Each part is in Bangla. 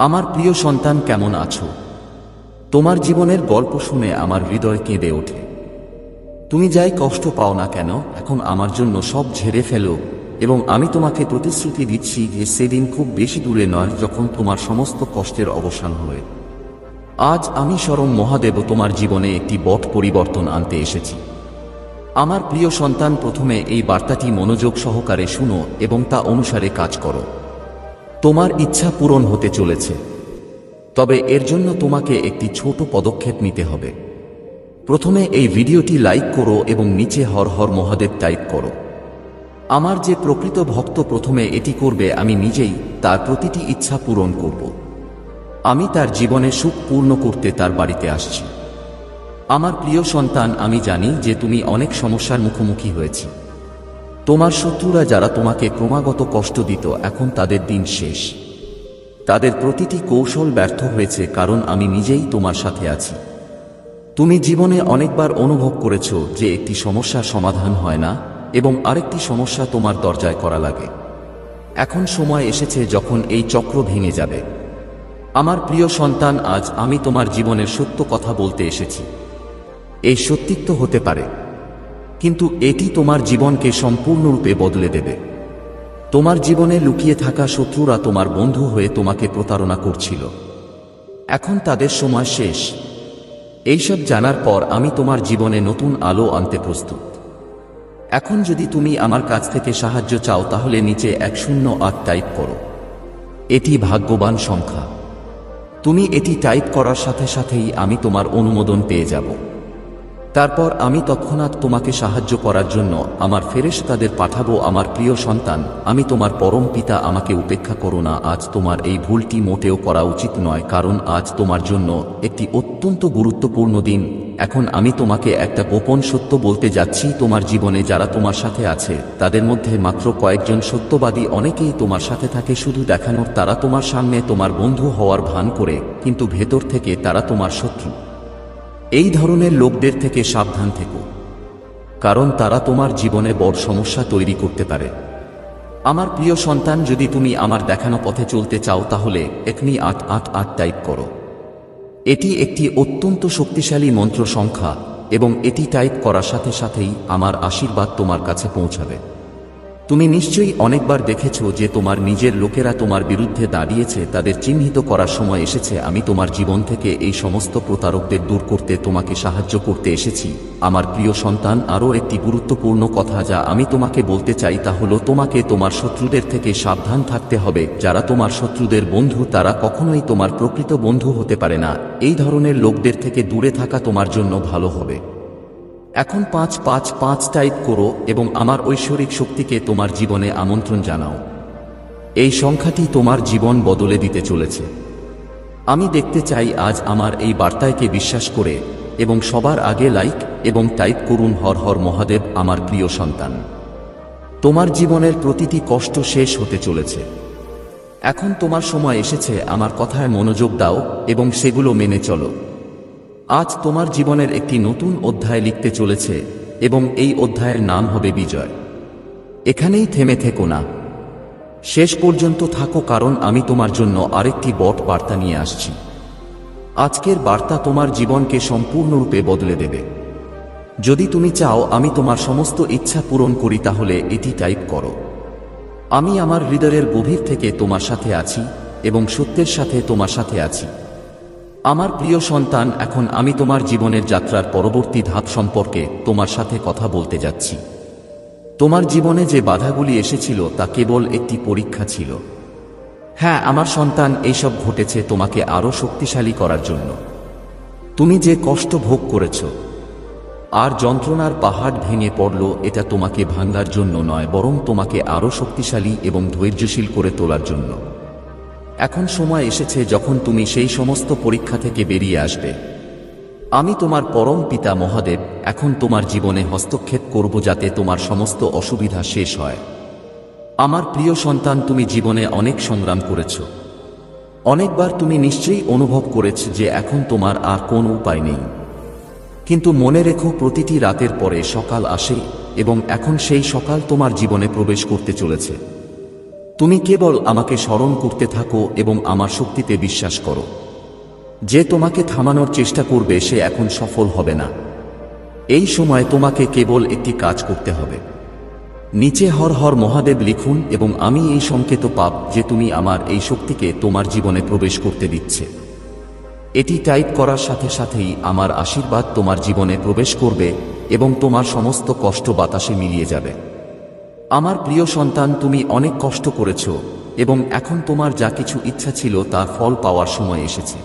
আমার প্রিয় সন্তান, কেমন আছো? তোমার জীবনের গল্প শুনে আমার হৃদয় কেঁদে ওঠে। তুমি যাই কষ্ট পাও না কেন, এখন আমার জন্য সব ঝেড়ে ফেলো এবং আমি তোমাকে প্রতিশ্রুতি দিচ্ছি যে সেদিন খুব বেশি দূরে নয়, যখন তোমার সমস্ত কষ্টের অবসান হবে। আজ আমি স্বরং মহাদেব তোমার জীবনে একটি বট পরিবর্তন আনতে এসেছি। আমার প্রিয় সন্তান, প্রথমে এই বার্তাটি মনোযোগ সহকারে শুনো এবং তা অনুসারে কাজ করো। তোমার ইচ্ছা পূরণ হতে চলেছে। তবে এর জন্য তোমাকে একটি ছোট পদক্ষেপ নিতে হবে। প্রথমে এই ভিডিওটি লাইক করো এবং নিচে হর হর মহাদেব টাইপ করো। আমার যে প্রকৃত ভক্ত প্রথমে এটি করবে আমি নিজেই তার প্রতিটি ইচ্ছা পূরণ করব। আমি তার জীবনে সুখ পূর্ণ করতে তার বাড়িতে আসছি। আমার প্রিয় সন্তান, আমি জানি যে তুমি অনেক সমস্যার মুখোমুখি হয়েছি। তোমার শত্রুরা যারা তোমাকে ক্রমাগত কষ্ট দিত, এখন তাদের দিন শেষ। তাদের প্রতিটি কৌশল ব্যর্থ হয়েছে, কারণ আমি নিজেই তোমার সাথে আছি। তুমি জীবনে অনেকবার অনুভব করেছ যে একটি সমস্যার সমাধান হয় না, এবং আরেকটি সমস্যা তোমার দরজায় করা লাগে। এখন সময় এসেছে যখন এই চক্র ভেঙে যাবে। আমার প্রিয় সন্তান, আজ আমি তোমার জীবনের সত্য কথা বলতে এসেছি। এই সত্যিত্ব হতে পারে। কিন্তু এটি তোমার জীবনকে সম্পূর্ণরূপে বদলে দেবে। তোমার জীবনে লুকিয়ে থাকা শত্রুরা তোমার বন্ধু হয়ে তোমাকে প্রতারণা করছিল। এখন তাদের সময় শেষ। এইসব জানার পর আমি তোমার জীবনে নতুন আলো আনতে প্রস্তুত। এখন যদি তুমি আমার কাছ থেকে সাহায্য চাও, তাহলে নিচে এক শূন্য আট টাইপ করো। এটি ভাগ্যবান সংখ্যা। তুমি এটি টাইপ করার সাথে সাথেই আমি তোমার অনুমোদন পেয়ে যাব। তারপর আমি তৎক্ষণাৎ তোমাকে সাহায্য করার জন্য আমার ফেরেশ তাদের পাঠাবো আমার প্রিয় সন্তান। আমি তোমার পরম পিতা আমাকে উপেক্ষা করো না, আজ তোমার এই ভুলটি মোটেও করা উচিত নয়, কারণ আজ তোমার জন্য একটি অত্যন্ত গুরুত্বপূর্ণ দিন। এখন আমি তোমাকে একটা গোপন সত্য বলতে যাচ্ছি, তোমার জীবনে যারা তোমার সাথে আছে, তাদের মধ্যে মাত্র কয়েকজন সত্যবাদী অনেকেই তোমার সাথে থাকে, শুধু দেখানোর তারা তোমার সামনে তোমার বন্ধু হওয়ার ভান করে, কিন্তু ভেতর থেকে তারা তোমার শত্রু। এই ধরনের লোকদের থেকে সাবধান থেকো, কারণ তারা তোমার জীবনে বড় সমস্যা তৈরি করতে পারে। আমার প্রিয় সন্তান, যদি তুমি আমার দেখানো পথে চলতে চাও, তাহলে এখনি আট আট আট টাইপ করো। এটি একটি অত্যন্ত শক্তিশালী মন্ত্র সংখ্যা এবং এটি টাইপ করার সাথে সাথেই আমার আশীর্বাদ তোমার কাছে পৌঁছাবে। তুমি নিশ্চয়ই অনেকবার দেখেছ যে তোমার নিজের লোকেরা তোমার বিরুদ্ধে দাঁড়িয়েছে, তাদের চিহ্নিত করার সময় এসেছে, আমি তোমার জীবন থেকে এই সমস্ত প্রতারকদের দূর করতে তোমাকে সাহায্য করতে এসেছি। আমার প্রিয় সন্তান, আরও একটি গুরুত্বপূর্ণ কথা যা আমি তোমাকে বলতে চাই তা হলো, তোমাকে তোমার শত্রুদের থেকে সাবধান থাকতে হবে, যারা তোমার শত্রুদের বন্ধু, তারা কখনোই তোমার প্রকৃত বন্ধু হতে পারে না। এই ধরনের লোকদের থেকে দূরে থাকা তোমার জন্য ভালো হবে। এখন পাঁচ পাঁচ পাঁচ টাইপ করো এবং আমার ঐশ্বরিক শক্তিকে তোমার জীবনে আমন্ত্রণ জানাও। এই সংখ্যাটি তোমার জীবন বদলে দিতে চলেছে। আমি দেখতে চাই আজ আমার এই বার্তায়কে বিশ্বাস করে এবং সবার আগে লাইক এবং টাইপ করুন হর হর মহাদেব, আমার প্রিয় সন্তান। তোমার জীবনের প্রতিটি কষ্ট শেষ হতে চলেছে। এখন তোমার সময় এসেছে, আমার কথায় মনোযোগ দাও এবং সেগুলো মেনে চলো। আজ তোমার জীবনের একটি নতুন অধ্যায় লিখতে চলেছে, এবং এই অধ্যায়ের নাম হবে বিজয়। এখানেই থেমে থেকো না। শেষ পর্যন্ত থাকো, কারণ আমি তোমার জন্য আরেকটি বট বার্তা নিয়ে আসছি। আজকের বার্তা তোমার জীবনকে সম্পূর্ণরূপে বদলে দেবে। যদি তুমি চাও আমি তোমার সমস্ত ইচ্ছা পূরণ করি, তাহলে এটি টাইপ করো। আমি আমার হৃদয়ের গভীর থেকে তোমার সাথে আছি, এবং সত্যের সাথে তোমার সাথে আছি। আমার প্রিয় সন্তান, এখন আমি তোমার জীবনের যাত্রার পরবর্তী ধাপ সম্পর্কে তোমার সাথে কথা বলতে যাচ্ছি। তোমার জীবনে যে বাধাগুলি এসেছিল, তা কেবল একটি পরীক্ষা ছিল। হ্যাঁ আমার সন্তান, এইসব ঘটেছে তোমাকে আরও শক্তিশালী করার জন্য। তুমি যে কষ্ট ভোগ করেছ, আর যন্ত্রণার পাহাড় ভেঙে পড়ল, এটা তোমাকে ভাঙ্গার জন্য নয়, বরং তোমাকে আরও শক্তিশালী এবং ধৈর্যশীল করে তোলার জন্য। এখন সময় এসেছে যখন তুমি সেই সমস্ত পরীক্ষা থেকে বেরিয়ে আসবে। আমি তোমার পরম পিতা মহাদেব, এখন তোমার জীবনে হস্তক্ষেপ করব যাতে তোমার সমস্ত অসুবিধা শেষ হয়। আমার প্রিয় সন্তান, তুমি জীবনে অনেক সংগ্রাম করেছ। অনেকবার তুমি নিশ্চয়ই অনুভব করেছ যে এখন তোমার আর কোনো উপায় নেই। কিন্তু মনে রেখো, প্রতিটি রাতের পরে সকাল আসে এবং এখন সেই সকাল তোমার জীবনে প্রবেশ করতে চলেছে। তুমি কেবল আমাকে স্মরণ করতে থাকো এবং আমার শক্তিতে বিশ্বাস করো। যে তোমাকে থামানোর চেষ্টা করবে, সে এখন সফল হবে না। এই সময় তোমাকে কেবল একটি কাজ করতে হবে। নিচে হর হর মহাদেব লিখুন এবং আমি এই সংকেত পাপ যে তুমি আমার এই শক্তিকে তোমার জীবনে প্রবেশ করতে দিচ্ছে। এটি টাইপ করার সাথে সাথেই আমার আশীর্বাদ তোমার জীবনে প্রবেশ করবে এবং তোমার সমস্ত কষ্ট বাতাসে মিলিয়ে যাবে। আমার প্রিয় সন্তান, তুমি অনেক কষ্ট করেছ এবং এখন তোমার যা কিছু ইচ্ছা ছিল তার ফল পাওয়ার সময় এসেছে।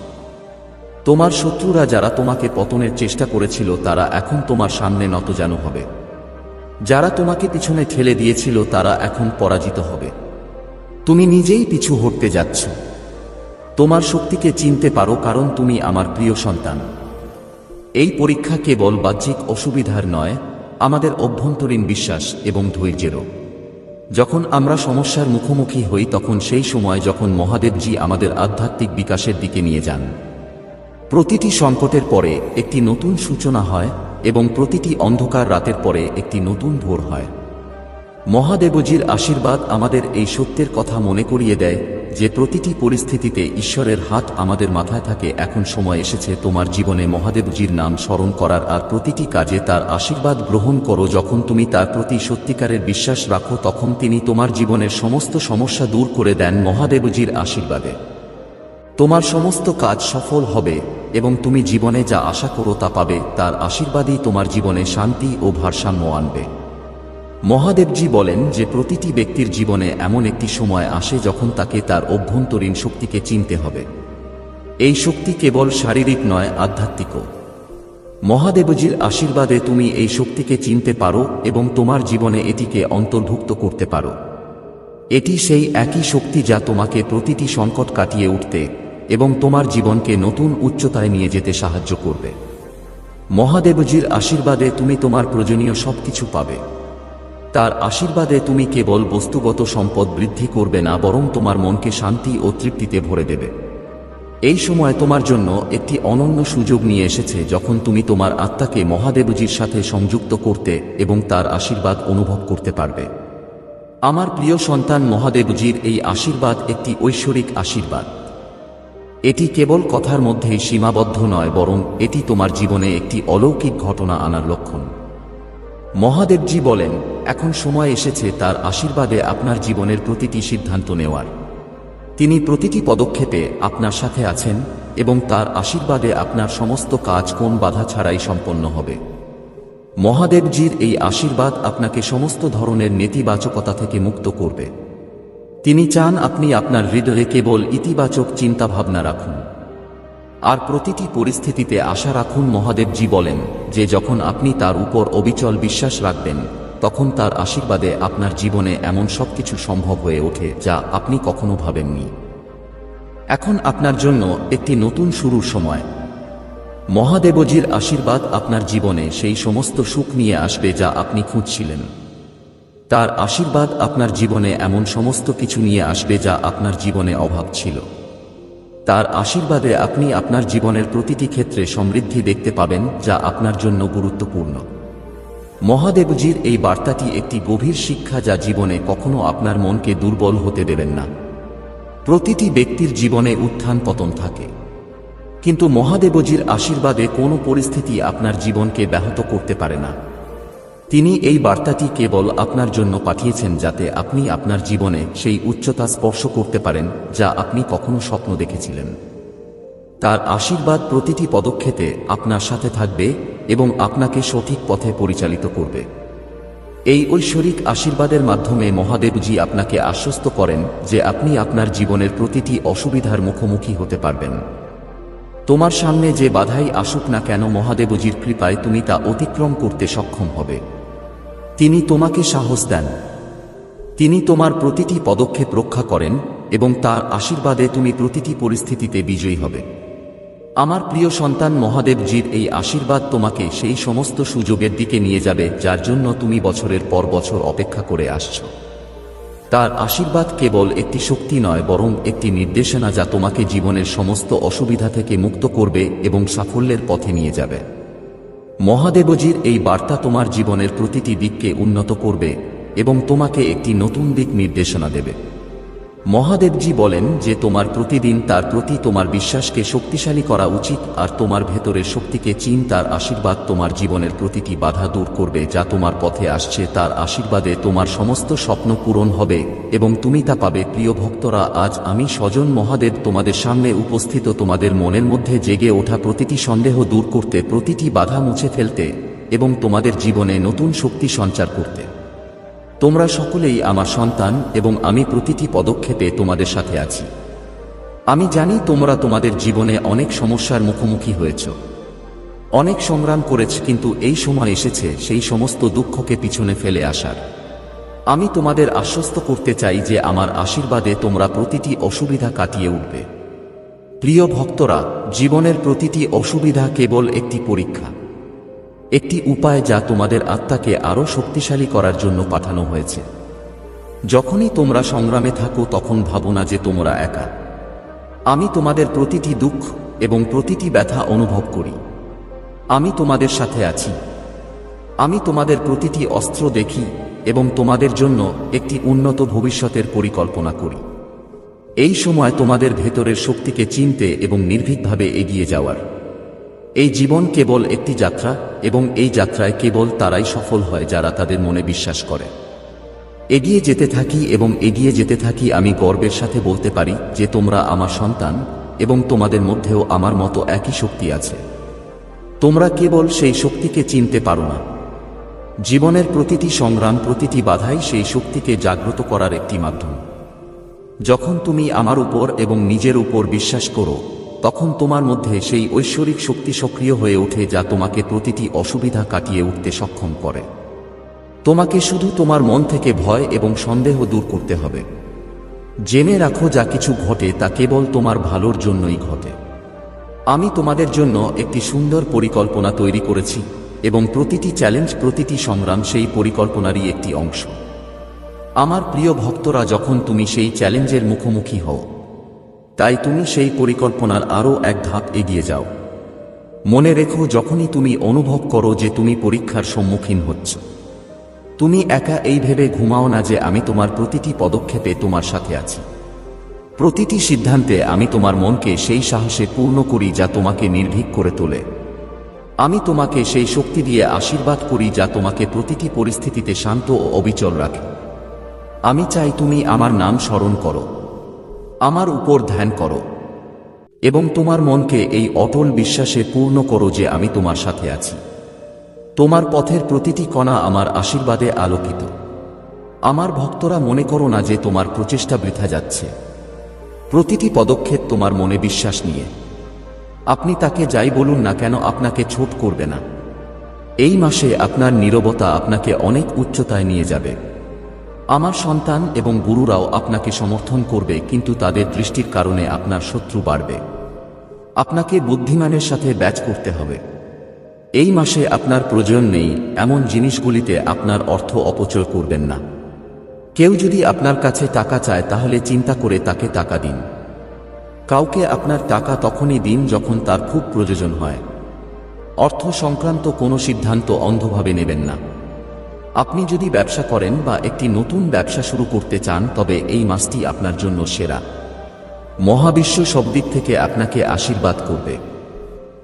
তোমার শত্রুরা যারা তোমাকে পতনের চেষ্টা করেছিল, তারা এখন তোমার সামনে নতজানু হবে। যারা তোমাকে পিছনে ঠেলে দিয়েছিল, তারা এখন পরাজিত হবে। তুমি নিজেই পিছু হটতে যাচ্ছ। তোমার শক্তিকে চিনতে পারো, কারণ তুমি আমার প্রিয় সন্তান। এই পরীক্ষা কেবল বাহ্যিক অসুবিধার নয় আমাদের অভ্যন্তরীণ বিশ্বাস এবং ধৈর্যেরও। যখন আমরা সমস্যার মুখোমুখি হই, তখন সেই সময় যখন মহাদেবজি আমাদের আধ্যাত্মিক বিকাশের দিকে নিয়ে যান। প্রতিটি সংকটের পরে একটি নতুন সূচনা হয় এবং প্রতিটি অন্ধকার রাতের পরে একটি নতুন ভোর হয়। মহাদেবজির আশীর্বাদ আমাদের এই সত্যের কথা মনে করিয়ে দেয় যে প্রতিটি পরিস্থিতিতে ঈশ্বরের হাত আমাদের মাথায় থাকে, এখন সময় এসেছে তোমার জীবনে মহাদেবজির নাম স্মরণ করার আর প্রতিটি কাজে তার আশীর্বাদ গ্রহণ করো। যখন তুমি তার প্রতি সত্যিকারের বিশ্বাস রাখো, তখন তিনি তোমার জীবনের সমস্ত সমস্যা দূর করে দেন মহাদেবজির আশীর্বাদে। তোমার সমস্ত কাজ সফল হবে এবং তুমি জীবনে যা আশা করো তা পাবে, তার আশীর্বাদই তোমার জীবনে শান্তি ও ভারসাম্য আনবে। মহাদেবজি বলেন যে প্রতিটি ব্যক্তির জীবনে এমন একটি সময় আসে যখন তাকে তার অভ্যন্তরীণ শক্তিকে চিনতে হবে। এই শক্তি কেবল শারীরিক নয়, আধ্যাত্মিকও। মহাদেবজির আশীর্বাদে তুমি এই শক্তিকে চিনতে পারো এবং তোমার জীবনে এটিকে অন্তর্ভুক্ত করতে পারো। এটি সেই একই শক্তি যা তোমাকে প্রতিটি সংকট কাটিয়ে উঠতে এবং তোমার জীবনকে নতুন উচ্চতায় নিয়ে যেতে সাহায্য করবে। মহাদেবজির আশীর্বাদে তুমি তোমার প্রয়োজনীয় সবকিছু পাবে। তার আশীর্বাদে তুমি কেবল বস্তুগত সম্পদ বৃদ্ধি করবে না, বরং তোমার মনকে শান্তি ও তৃপ্তিতে ভরে দেবে। এই সময় তোমার জন্য একটি অনন্য সুযোগ নিয়ে এসেছে, যখন তুমি তোমার আত্মাকে মহাদেবজির সাথে সংযুক্ত করতে এবং তার আশীর্বাদ অনুভব করতে পারবে। আমার প্রিয় সন্তান, মহাদেবজির এই আশীর্বাদ একটি ঐশ্বরিক আশীর্বাদ। এটি কেবল কথার মধ্যেই সীমাবদ্ধ নয়, বরং এটি তোমার জীবনে একটি অলৌকিক ঘটনা আনার লক্ষণ। মহাদেবজি বলেন এখন সময় এসেছে তার আশীর্বাদে আপনার জীবনের প্রতিটি সিদ্ধান্ত নেওয়ার। তিনি প্রতিটি পদক্ষেপে আপনার সাথে আছেন এবং তার আশীর্বাদে আপনার সমস্ত কাজ কোন বাধা ছাড়াই সম্পন্ন হবে। মহাদেবজির এই আশীর্বাদ আপনাকে সমস্ত ধরনের নেতিবাচকতা থেকে মুক্ত করবে। তিনি চান আপনি আপনার হৃদয়ে কেবল ইতিবাচক চিন্তাভাবনা রাখুন। আর প্রতিটি পরিস্থিতিতে আশা রাখুন মহাদেবজি বলেন যে যখন আপনি তার উপর অবিচল বিশ্বাস রাখবেন তখন তার আশীর্বাদে আপনার জীবনে এমন সবকিছু সম্ভব হয়ে ওঠে যা আপনি কখনো ভাবেননি। এখন আপনার জন্য একটি নতুন শুরুর সময়। মহাদেবজির আশীর্বাদ আপনার জীবনে সেই সমস্ত সুখ নিয়ে আসবে যা আপনি খুঁজছিলেন। তার আশীর্বাদ আপনার জীবনে এমন সমস্ত কিছু নিয়ে আসবে যা আপনার জীবনে অভাব ছিল। তার আশীর্বাদে আপনি আপনার জীবনের প্রতিটি ক্ষেত্রে সমৃদ্ধি দেখতে পাবেন যা আপনার জন্য গুরুত্বপূর্ণ। মহাদেবজির এই বার্তাটি একটি গভীর শিক্ষা যা জীবনে কখনো আপনার মনকে দুর্বল হতে দেবেন না। প্রতিটি ব্যক্তির জীবনে উত্থান পতন থাকে। কিন্তু মহাদেবজির আশীর্বাদে কোনো পরিস্থিতি আপনার জীবনকে ব্যাহত করতে পারে না। তিনি এই বার্তাটি কেবল আপনার জন্য পাঠিয়েছেন যাতে আপনি আপনার জীবনে সেই উচ্চতা স্পর্শ করতে পারেন যা আপনি কখনো স্বপ্ন দেখেছিলেন। তার আশীর্বাদ প্রতিটি পদক্ষেপে আপনার সাথে থাকবে এবং আপনাকে সঠিক পথে পরিচালিত করবে। এই ঐশ্বরিক আশীর্বাদের মাধ্যমে মহাদেবজি আপনাকে আশ্বস্ত করেন যে আপনি আপনার জীবনের প্রতিটি অসুবিধার মুখোমুখি হতে পারবেন। তোমার সামনে যে বাধাই আসুক না কেন মহাদেবজির কৃপায় তুমি তা অতিক্রম করতে সক্ষম হবে। তিনি তোমাকে সাহস দেন। তিনি তোমার প্রতিটি পদক্ষেপ রক্ষা করেন এবং তার আশীর্বাদে তুমি প্রতিটি পরিস্থিতিতে বিজয়ী হবে। আমার প্রিয় সন্তান মহাদেবজির এই আশীর্বাদ তোমাকে সেই সমস্ত সুযোগের দিকে নিয়ে যাবে, যার জন্য তুমি বছরের পর বছর অপেক্ষা করে আসছো। তার আশীর্বাদ কেবল একটি শক্তি নয়, বরং একটি নির্দেশনা যা তোমাকে জীবনের সমস্ত অসুবিধা থেকে মুক্ত করবে এবং সাফল্যের পথে নিয়ে যাবে। মহাদেবজির এই বার্তা তোমার জীবনের প্রতিটি দিককে উন্নত করবে এবং তোমাকে একটি নতুন দিক নির্দেশনা দেবে। মহাদেবজি বলেন যে তোমার প্রতিদিন তার প্রতি তোমার বিশ্বাসকে শক্তিশালী করা উচিত আর তোমার ভেতরের শক্তিকে চিন তার আশীর্বাদ তোমার জীবনের প্রতিটি বাধা দূর করবে যা তোমার পথে আসছে। তার আশীর্বাদে তোমার সমস্ত স্বপ্ন পূরণ হবে এবং তুমি তা পাবে। প্রিয় ভক্তরা, আজ আমি স্বজন মহাদেব তোমাদের সামনে উপস্থিত তোমাদের মনের মধ্যে জেগে ওঠা প্রতিটি সন্দেহ দূর করতে, প্রতিটি বাধা মুছে ফেলতে এবং তোমাদের জীবনে নতুন শক্তি সঞ্চার করতে। তোমরা সকলেই আমার সন্তান এবং আমি প্রতিটি পদক্ষেপে তোমাদের সাথে আছি। আমি জানি তোমরা তোমাদের জীবনে অনেক সমস্যার মুখোমুখি হয়েছ। অনেক সংগ্রাম করেছ কিন্তু এই সময় এসেছে সেই সমস্ত দুঃখকে পিছনে ফেলে আসার। আমি তোমাদের আশ্বস্ত করতে চাই যে আমার আশীর্বাদে তোমরা প্রতিটি অসুবিধা কাটিয়ে উঠবে। প্রিয় ভক্তরা, জীবনের প্রতিটি অসুবিধা কেবল একটি পরীক্ষা। একটি উপায় যা তোমাদের আত্মাকে আরও শক্তিশালী করার জন্য পাঠানো হয়েছে। যখনই তোমরা সংগ্রামে থাকো, তখন ভাবো না যে তোমরা একা। আমি তোমাদের প্রতিটি দুঃখ এবং প্রতিটি ব্যথা অনুভব করি। আমি তোমাদের সাথে আছি। আমি তোমাদের প্রতিটি অস্ত্র দেখি এবং তোমাদের জন্য একটি উন্নত ভবিষ্যতের পরিকল্পনা করি। এই সময় তোমাদের ভেতরের শক্তিকে চিনতে এবং নির্ভীকভাবে এগিয়ে যাওয়ার। এই জীবন কেবল একটি যাত্রা এবং এই যাত্রায় কেবল তারাই সফল হয় যারা তাদের মনে বিশ্বাস করে। এগিয়ে যেতে থাকি এবং এগিয়ে যেতে থাকি আমি গর্বের সাথে বলতে পারি যে তোমরা আমার সন্তান এবং তোমাদের মধ্যেও আমার মতো একই শক্তি আছে। তোমরা কেবল সেই শক্তিকে চিনতে পারো না। জীবনের প্রতিটি সংগ্রাম, প্রতিটি বাধাই সেই শক্তিকে জাগ্রত করার একটি মাধ্যম। যখন তুমি আমার উপর এবং নিজের উপর বিশ্বাস করো তখন তোমার মধ্যে সেই ঐশ্বরিক শক্তি সক্রিয় হয়ে ওঠে যা তোমাকে প্রতিটি অসুবিধা কাটিয়ে উঠতে সক্ষম করে। তোমাকে শুধু তোমার মন থেকে ভয় এবং সন্দেহ দূর করতে হবে। জেনে রাখো যা কিছু ঘটে তা কেবল তোমার ভালোর জন্যই ঘটে। আমি তোমাদের জন্য একটি সুন্দর পরিকল্পনা তৈরি করেছি এবং প্রতিটি চ্যালেঞ্জ, প্রতিটি সংগ্রাম সেই পরিকল্পনারই একটি অংশ। আমার প্রিয় ভক্তরা, যখন তুমি সেই চ্যালেঞ্জের মুখোমুখি হও তাই তুমি সেই পরিকল্পনার আরও এক ধাপ এগিয়ে যাও। মনে রেখো, যখনই তুমি অনুভব করো যে তুমি পরীক্ষার সম্মুখীন হচ্ছ। তুমি একা এই ভেবে ঘুমাও না যে আমি তোমার প্রতিটি পদক্ষেপে তোমার সাথে আছি। প্রতিটি সিদ্ধান্তে আমি তোমার মনকে সেই সাহসে পূর্ণ করি যা তোমাকে নির্ভীক করে তোলে। আমি তোমাকে সেই শক্তি দিয়ে আশীর্বাদ করি যা তোমাকে প্রতিটি পরিস্থিতিতে শান্ত ও অবিচল রাখে। আমি চাই তুমি আমার নাম স্মরণ করো। আমার উপর ধ্যান করো। এবং তোমার মনকে এই অটল বিশ্বাসে পূর্ণ করো যে আমি তোমার সাথে আছি। তোমার পথের প্রতিটি কণা আমার আশীর্বাদে আলোকিত। আমার ভক্তরা মনে করো না যে তোমার প্রচেষ্টা বৃথা যাচ্ছে। প্রতিটি পদক্ষেপ তোমার মনে বিশ্বাস নিয়ে। আপনি তাকে যাই বলুন না কেন আপনাকে ছোট করবে না। এই মাসে আপনার নীরবতা আপনাকে অনেক উচ্চতায় নিয়ে যাবে। আমার সন্তান এবং গুরুরাও আপনাকে সমর্থন করবে, কিন্তু তাদের দৃষ্টির কারণে আপনার শত্রু বাড়বে। আপনাকে বুদ্ধিমানের সাথে ব্যাচ করতে হবে। এই মাসে আপনার প্রয়োজন নেই, এমন জিনিসগুলিতে আপনার অর্থ অপচয় করবেন না। কেউ যদি আপনার কাছে টাকা চায়, তাহলে চিন্তা করে তাকে টাকা দিন। কাউকে আপনার টাকা তখনই দিন যখন তার খুব প্রয়োজন হয়। অর্থ সংক্রান্ত কোনো সিদ্ধান্ত অন্ধভাবে নেবেন না। আপনি যদি ব্যবসা করেন বা একটি নতুন ব্যবসা শুরু করতে চান, তবে এই মাসটি আপনার জন্য সেরা। মহাবিশ্ব সব দিক থেকে আপনাকে আশীর্বাদ করবে।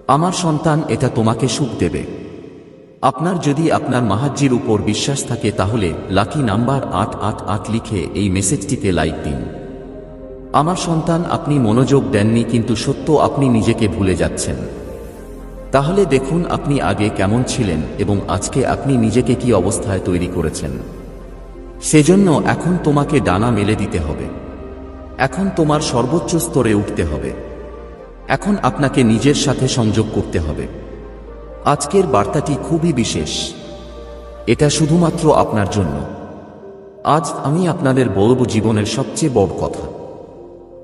আমার সন্তান এটা তোমাকে সুখ দেবে। আপনার যদি আপনার মাহাজ্জির উপর বিশ্বাস থাকে, তাহলে লাকি নাম্বার আট আট আট লিখে এই মেসেজটিতে লাইক দিন। আমার সন্তান, আপনি মনোযোগ দেননি, কিন্তু সত্য আপনি নিজেকে ভুলে যাচ্ছেন। তাহলে দেখুন আপনি আগে কেমন ছিলেন এবং আজকে আপনি নিজেকে কি অবস্থায় তৈরি করেছেন। সেজন্য এখন তোমাকে ডানা মেলে দিতে হবে। এখন তোমার সর্বোচ্চ স্তরে উঠতে হবে। এখন আপনাকে নিজের সাথে সংযোগ করতে হবে। আজকের বার্তাটি খুবই বিশেষ। এটা শুধুমাত্র আপনার জন্য। আজ আমি আপনাদের বলব জীবনের সবচেয়ে বড় কথা।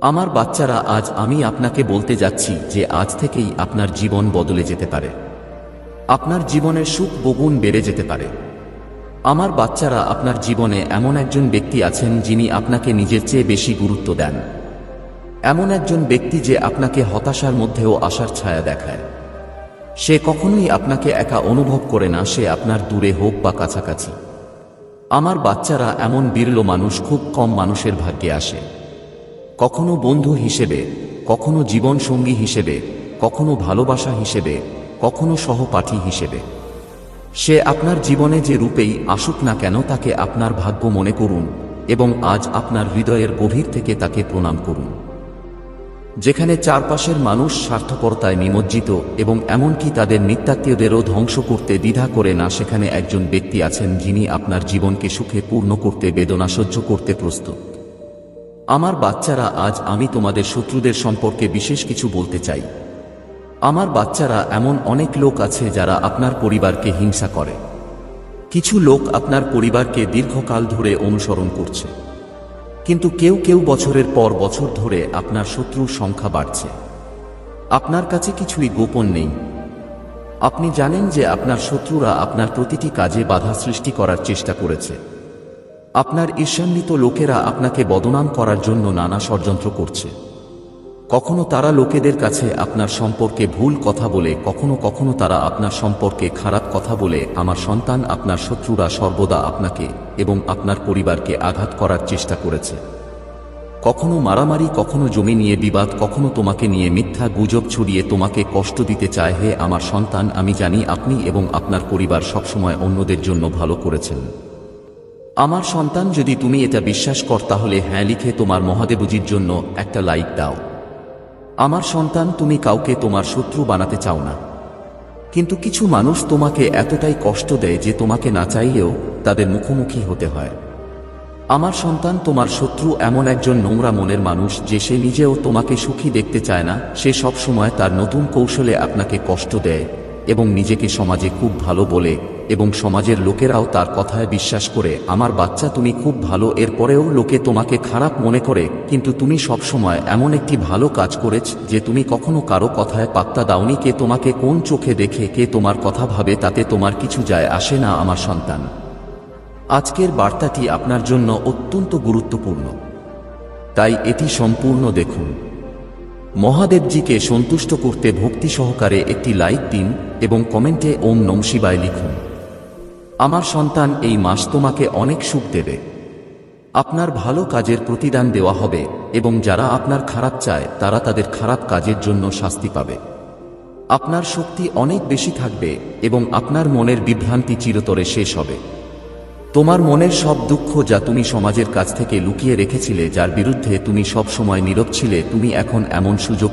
আমার বাচ্চারা, আজ আমি আপনাকে বলতে যাচ্ছি যে আজ থেকেই আপনার জীবন বদলে যেতে পারে। আপনার জীবনের সুখ বহুগুণ বেড়ে যেতে পারে। আমার বাচ্চারা, আপনার জীবনে এমন একজন ব্যক্তি আছেন যিনি আপনাকে নিজের চেয়ে বেশি গুরুত্ব দেন। এমন একজন ব্যক্তি যে আপনাকে হতাশার মধ্যেও আশার ছায়া দেখায়। সে কখনোই আপনাকে একা অনুভব করে না, সে আপনার দূরে হোক বা কাছাকাছি। আমার বাচ্চারা, এমন বিরল মানুষ, খুব কম মানুষের ভাগ্যে আসে। কখনো বন্ধু হিসেবে, কখনো জীবনসঙ্গী হিসেবে, কখনো ভালোবাসা হিসেবে, কখনো সহপাঠী হিসেবে। সে আপনার জীবনে যে রূপেই আসুক না কেন তাকে আপনার ভাগ্য মনে করুন এবং আজ আপনার হৃদয়ের গভীর থেকে তাকে প্রণাম করুন। যেখানে চারপাশের মানুষ স্বার্থপরতায় নিমজ্জিত এবং এমনকি তাদের নিত্যাত্মীয়দেরও ধ্বংস করতে দ্বিধা করে না, সেখানে একজন ব্যক্তি আছেন যিনি আপনার জীবনকে সুখে পূর্ণ করতে, বেদনা সহ্য করতে প্রস্তুত। আমার বাচ্চারা আজ আমি তোমাদের শত্রুদের সম্পর্কে বিশেষ কিছু বলতে চাই। আমার বাচ্চারা এমন অনেক লোক আছে যারা আপনার পরিবারকে হিংসা করে। কিছু লোক আপনার পরিবারকে দীর্ঘকাল ধরে অনুসরণ করছে। কিন্তু কেউ কেউ বছরের পর বছর ধরে আপনার শত্রুর সংখ্যা বাড়ছে। আপনার কাছে কিছুই গোপন নেই। আপনি জানেন যে আপনার শত্রুরা আপনার প্রতিটি কাজে বাধা সৃষ্টি করার চেষ্টা করেছে। আপনার ঈর্ষান্বিত লোকেরা আপনাকে বদনাম করার জন্য নানা ষড়যন্ত্র করছে। কখনো তারা লোকেদের কাছে আপনার সম্পর্কে ভুল কথা বলে, কখনো কখনো তারা আপনার সম্পর্কে খারাপ কথা বলে, আমার সন্তান আপনার শত্রুরা সর্বদা আপনাকে এবং আপনার পরিবারকে আঘাত করার চেষ্টা করেছে। কখনো মারামারি, কখনো জমি নিয়ে বিবাদ, কখনো তোমাকে নিয়ে মিথ্যা গুজব ছড়িয়ে তোমাকে কষ্ট দিতে চায়, হে আমার সন্তান, আমি জানি আপনি এবং আপনার পরিবার সবসময় অন্যদের জন্য ভালো করেছেন। আমার সন্তান, যদি তুমি এটা বিশ্বাস কর, তাহলে হ্যাঁ লিখে তোমার মহাদেবজির জন্য একটা লাইক দাও। আমার সন্তান, তুমি কাউকে তোমার শত্রু বানাতে চাও না। কিন্তু কিছু মানুষ তোমাকে এতটাই কষ্ট দেয় যে তোমাকে না চাইলেও তাদের মুখোমুখি হতে হয়। আমার সন্তান, তোমার শত্রু এমন একজন নোংরা মনের মানুষ যে সে নিজেও তোমাকে সুখী দেখতে চায় না। সে সব সময় তার নতুন কৌশলে আপনাকে কষ্ট দেয় এবং নিজেকে সমাজে খুব ভালো বলে এবং সমাজের লোকেরাও তার কথায় বিশ্বাস করে, আমার বাচ্চা তুমি খুব ভালো, এরপরেও লোকে তোমাকে খারাপ মনে করে, কিন্তু তুমি সব সময় এমন একটি ভালো কাজ করেছ যে তুমি কখনো কারও কথায় পাত্তা দাওনি, কে তোমাকে কোন চোখে দেখে, কে তোমার কথা ভাবে, তাতে তোমার কিছু যায় আসে না, আমার সন্তান। আজকের বার্তাটি আপনার জন্য অত্যন্ত গুরুত্বপূর্ণ। তাই এটি সম্পূর্ণ দেখুন। মহাদেবজিকে সন্তুষ্ট করতে ভক্তি সহকারে একটি লাইক দিন এবং কমেন্টে ওম নম শিবায় লিখুন। আমার সন্তান এই মাস তোমাকে অনেক সুখ দেবে। আপনার ভালো কাজের প্রতিদান দেওয়া হবে এবং যারা আপনার খারাপ চায়, তারা তাদের খারাপ কাজের জন্য শাস্তি পাবে। আপনার শক্তি অনেক বেশি থাকবে এবং আপনার মনের বিভ্রান্তি চিরতরে শেষ হবে। তোমার মনের সব দুঃখ যা তুমি সমাজের কাছ থেকে লুকিয়ে রেখেছিলে, যার বিরুদ্ধে তুমি সব সময় নীরব ছিলে, তুমি এখন এমন সুযোগ